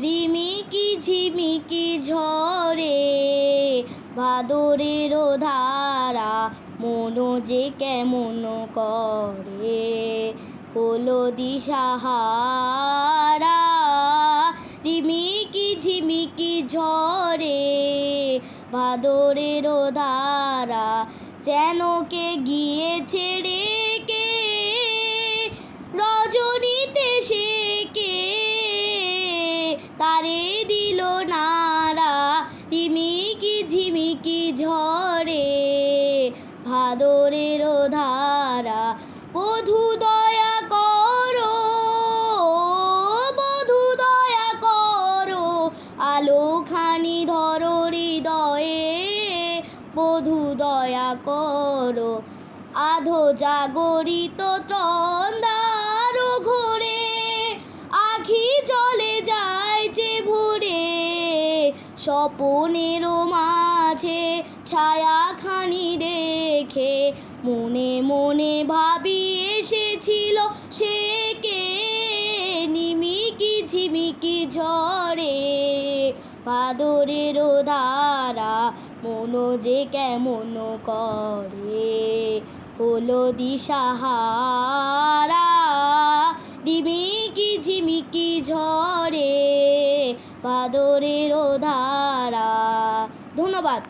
রিমিকি ঝিমিকি ঝরে ভাদরের ধারা মনো যে কেমন করে, হলো দিশাহারা। রিমিকি, ঝিমিকি ঝরে ভাদরের ধারা যেন কে গিয়েছে ঝরে ভাদরের ধারা, বধু দয়া করো, বধু দয়া করো, আলোখানি ধরো হৃদয়ে, বধু দয়া করো। আধো জাগরিত ত্রন্দার স্বপনের মাঝে ছায়াখানি দেখে মনে মনে ভাবি, এসেছিল সে কে? নিমিকি ঝিমিকি ঝরে ভাদরের ধারা মনো যে কেমন করে হলো দিশাহারা। ডিমিকি ঝিমিকি ঝরে ভাদরের ধারা। ধন্যবাদ।